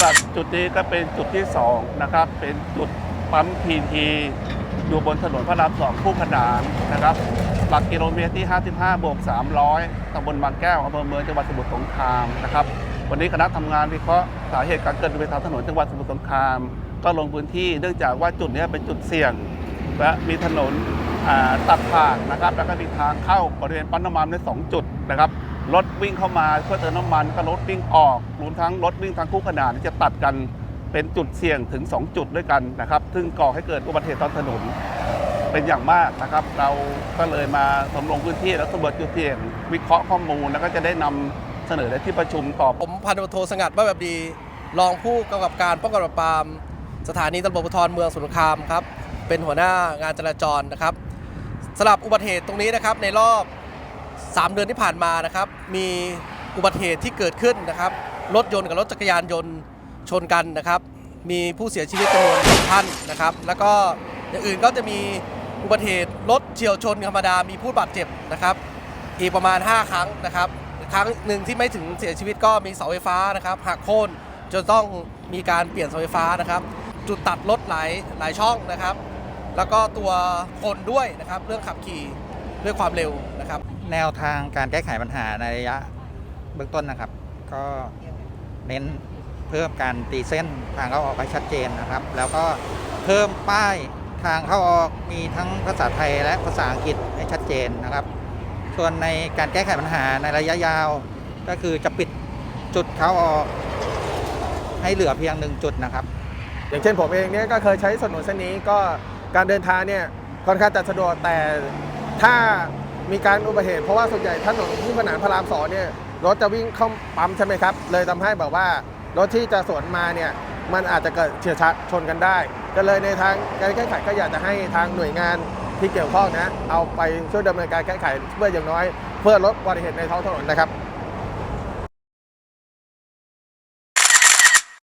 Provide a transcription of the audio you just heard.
ำหรับจุดนี้ก็เป็นจุดที่2นะครับ เป็นจุดปั๊มพีทีอยู่บนถนนพระรามสองคู่ขนานนะครับ หลักกิโลเมตรที่ 55บวก300ตำบลบางแก้วอำเภอเมืองจังหวัดสมุทรสงครามนะครับ วันนี้คณะทำงานวิเคราะห์สาเหตุการเกิดอุบัติเหตุทางถนนจังหวัดสมุทรสงคราม ก็ลงพื้นที่เนื่องจากว่าจุดนี้เป็นจุดเสี่ยง และมีถนนตัดผ่านนะครับ แล้วก็มีทางเข้าบริเวณปั๊มน้ำมันในสองจุดนะครับ รถวิ่งเข้ามาเพื่อเติมน้ำมันก็รถวิ่งออกรวมทั้งรถวิ่งทางคู่ขนานที่จะตัดกันเป็นจุดเสี่ยงถึง 2 จุดด้วยกันนะครับซึ่งก่อให้เกิดอุบัติเหตุตอนถนนเป็นอย่างมากนะครับ เราก็เลยมาสำรวจพื้นที่และสำรวจจุดเสี่ยง วิเคราะห์ข้อมูลแล้วก็จะได้นำเสนอในที่ประชุมต่อผมพันตำรวจโทสงัดว่าแบบดี รองผู้กำกับการป้องกันปราบปราม สถานีตำรวจภูธรเมืองสมุทรครามครับเป็นหัวหน้างานจราจรนะครับสำหรับอุบัติเหตุตรงนี้นะครับในรอบ 3 เดือนที่ผ่านมานะครับ มีอุบัติเหตุที่เกิดขึ้นนะครับ รถยนต์กับรถจักรยานยนต์ชนกันนะครับ มีผู้เสียชีวิตจำนวนหนึ่งท่านนะครับ แล้วก็อย่างอื่นก็จะมีอุบัติเหตุรถเฉียวชนธรรมดามีผู้บาดเจ็บนะครับ อีกประมาณ 5 ครั้งนะครับ ครั้งหนึ่งที่ไม่ถึงเสียชีวิตก็มีเสาไฟฟ้านะครับหักโค่นจนต้องมีการเปลี่ยนเสาไฟฟ้านะครับ จุดตัดรถหลายหลายช่องนะครับ แล้วก็ตัวคนด้วยนะครับ เรื่องขับขี่ด้วยความเร็วนะครับ แนวทางการแก้ไขปัญหาในระยะเบื้องต้นนะครับ ก็เน้นเพิ่มการตีเส้นทางเข้าออกให้ชัดเจนนะครับ แล้วก็เพิ่มป้ายทางเข้าออกมีทั้งภาษาไทยและภาษาอังกฤษให้ชัดเจนนะครับ ส่วนในการแก้ไขปัญหาในระยะยาว ก็คือจะปิดจุดเข้าออก ให้เหลือเพียงหนึ่งจุดนะครับ อย่างเช่นผมเองเนี่ยก็เคยใช้ถนนเส้นนี้ก็การเดินทางเนี่ยค่อนข้างจะสะดวกแต่ถ้า มีการอุบัติเหตุเพราะว่าส่วนใหญ่ถนนคู่ขนานพระรามสองเนี่ยรถจะวิ่งเข้าปั๊มใช่ไหมครับ เลยทำให้แบบว่ารถที่จะสวนมาเนี่ยมันอาจจะเกิดเฉียวชนกันได้ ก็เลยในทางการแก้ไขก็อยากจะให้ทางหน่วยงานที่เกี่ยวข้องนะ เอาไปช่วยดำเนินการแก้ไขเพื่ออย่างน้อย เพื่อลดอุบัติเหตุในท้องถนนนะครับ